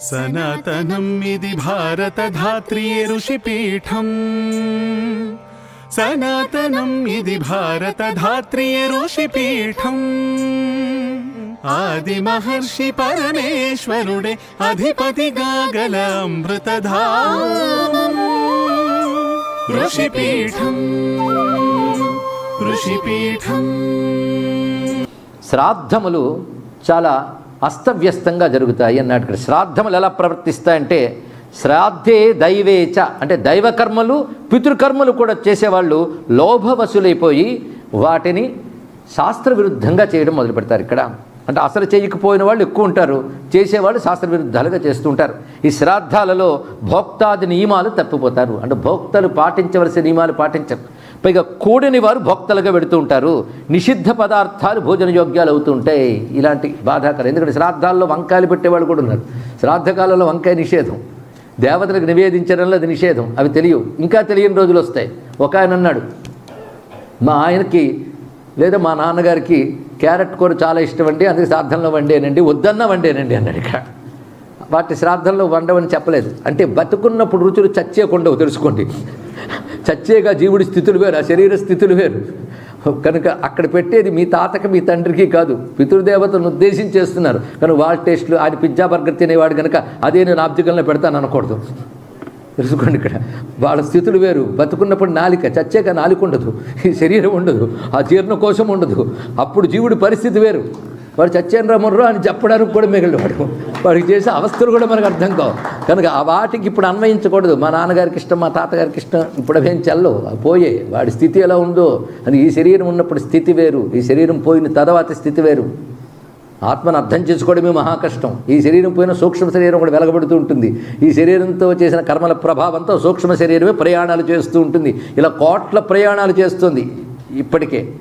సనాతనం ఇది భారత ధాత్రియే ఋషిపీఠం. సనాతనం ఇది భారత ధాత్రియే ఋషిపీఠం. ఆది మహర్షి పరమేశ్వరుడే అధిపతిగా గల అమృతధా ఋషిపీఠం ఋషిపీఠం. శ్రాద్ధములు చాలా అస్తవ్యస్తంగా జరుగుతాయి అన్నాడు ఇక్కడ. శ్రాద్ధములు ఎలా ప్రవర్తిస్తాయంటే శ్రాద్ధే దైవేచ అంటే దైవకర్మలు పితృకర్మలు కూడా చేసేవాళ్ళు లోభవశులైపోయి వాటిని శాస్త్ర విరుద్ధంగా చేయడం మొదలు పెడతారు ఇక్కడ. అంటే అసలు చేయకపోయిన వాళ్ళు ఎక్కువ ఉంటారు. చేసేవాళ్ళు శాస్త్ర విరుద్ధాలుగా చేస్తూ ఉంటారు. ఈ శ్రాద్ధాలలో భోక్తాది నియమాలు తప్పిపోతారు. అంటే భోక్తలు పాటించవలసిన నియమాలు పాటించరు. పైగా కూడని వారు భోక్తలుగా పెడుతూ ఉంటారు. నిషిద్ధ పదార్థాలు భోజన యోగ్యాలు అవుతుంటాయి ఇలాంటి బాధాకరం. ఎందుకంటే శ్రాద్ధాల్లో వంకాయలు పెట్టేవాళ్ళు కూడా ఉన్నారు. శ్రాద్ధకాలంలో వంకాయ నిషేధం. దేవతలకు నివేదించడంలో అది నిషేధం. అవి తెలియవు. ఇంకా తెలియని రోజులు వస్తాయి. ఒక ఆయన అన్నాడు మా ఆయనకి లేదా మా నాన్నగారికి క్యారెట్ కూర చాలా ఇష్టం అండి. అందుకే శ్రాద్ధంలో వండేనండి. వద్దన్నా వండేనండి అన్నాడు ఇక్కడ. వాటి శ్రాద్ధంలో వండవని చెప్పలేదు. అంటే బతుకున్నప్పుడు రుచులు చచ్చేకుండవు తెలుసుకోండి. చచ్చేగా జీవుడి స్థితులు వేరు ఆ శరీర స్థితులు వేరు. కనుక అక్కడ పెట్టేది మీ తాతకి మీ తండ్రికి కాదు. పితృదేవతను ఉద్దేశించి చేస్తున్నారు కానీ వాళ్ళ టేస్ట్లు ఆయన పిజ్జా బర్గర్ తినేవాడు కనుక అదే నేను ఆబ్జికల్లో పెడతాను అనకూడదు. తెలుసుకోండి ఇక్కడ. వాళ్ళ స్థితులు వేరు. బతుకున్నప్పుడు నాలిక. చచ్చాక నాలిక ఉండదు. ఈ శరీరం ఉండదు. ఆ జీర్ణ కోసం ఉండదు. అప్పుడు జీవుడి పరిస్థితి వేరు. వాడు చచ్చాను రమ్మర్రు అని చెప్పడానికి కూడా మిగిలిన వాడు వాడికి చేసే అవస్థలు కూడా మనకు అర్థం కావు. కనుక ఆ వాటికి ఇప్పుడు అన్వయించకూడదు. మా నాన్నగారికి ఇష్టం మా తాతగారికి ఇష్టం ఇప్పుడు అవేం చల్లవు. పోయే. వాడి స్థితి ఎలా ఉందో అని ఈ శరీరం ఉన్నప్పుడు స్థితి వేరు. ఈ శరీరం పోయిన తర్వాత స్థితి వేరు. ఆత్మను అర్థం చేసుకోవడమే మహా కష్టం ఈ శరీరం పోయిన సూక్ష్మ శరీరం కూడా వెలగబడుతూ ఉంటుంది. ఈ శరీరంతో చేసిన కర్మల ప్రభావంతో సూక్ష్మ శరీరమే ప్రయాణాలు చేస్తూ ఉంటుంది. ఇలా కోట్ల ప్రయాణాలు చేస్తుంది ఇప్పటికే.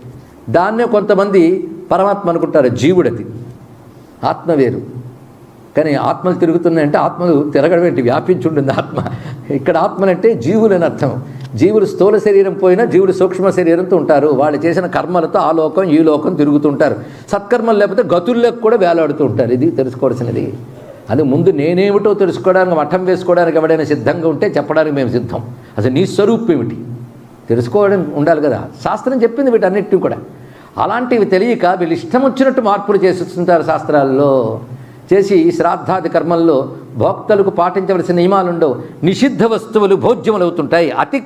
దాన్నే కొంతమంది పరమాత్మ అనుకుంటారు జీవుడది. ఆత్మ వేరు. కానీ ఆత్మలు తిరుగుతున్నాయంటే ఆత్మలు తిరగడం ఏంటి? వ్యాపించి ఉంటుంది ఆత్మ. ఇక్కడ ఆత్మలంటే జీవులని అర్థం. జీవులు స్థూల శరీరం పోయినా జీవులు సూక్ష్మ శరీరంతో ఉంటారు. వాళ్ళు చేసిన కర్మలతో ఆ లోకం ఈ లోకం తిరుగుతుంటారు. సత్కర్మలు లేకపోతే గతుల్లోకి కూడా వేలాడుతూ ఉంటారు. ఇది తెలుసుకోవాల్సినది. అది ముందు నేనేమిటో తెలుసుకోవడానికి మఠం వేసుకోవడానికి ఎవడైనా సిద్ధంగా ఉంటే చెప్పడానికి మేము సిద్ధం. అసలు నీ స్వరూపం ఏమిటి? తెలుసుకోవడం ఉండాలి కదా. శాస్త్రం చెప్పింది వీటన్నిటిని కూడా. అలాంటివి తెలియక వీళ్ళు ఇష్టం వచ్చినట్టు మార్పులు చేస్తుంటారు శాస్త్రాల్లో. చేసి ఈ శ్రాద్ధాది కర్మల్లో భోక్తలకు పాటించవలసిన నియమాలుండవు. నిషిద్ధ వస్తువులు భోజ్యములవుతుంటాయి. అతి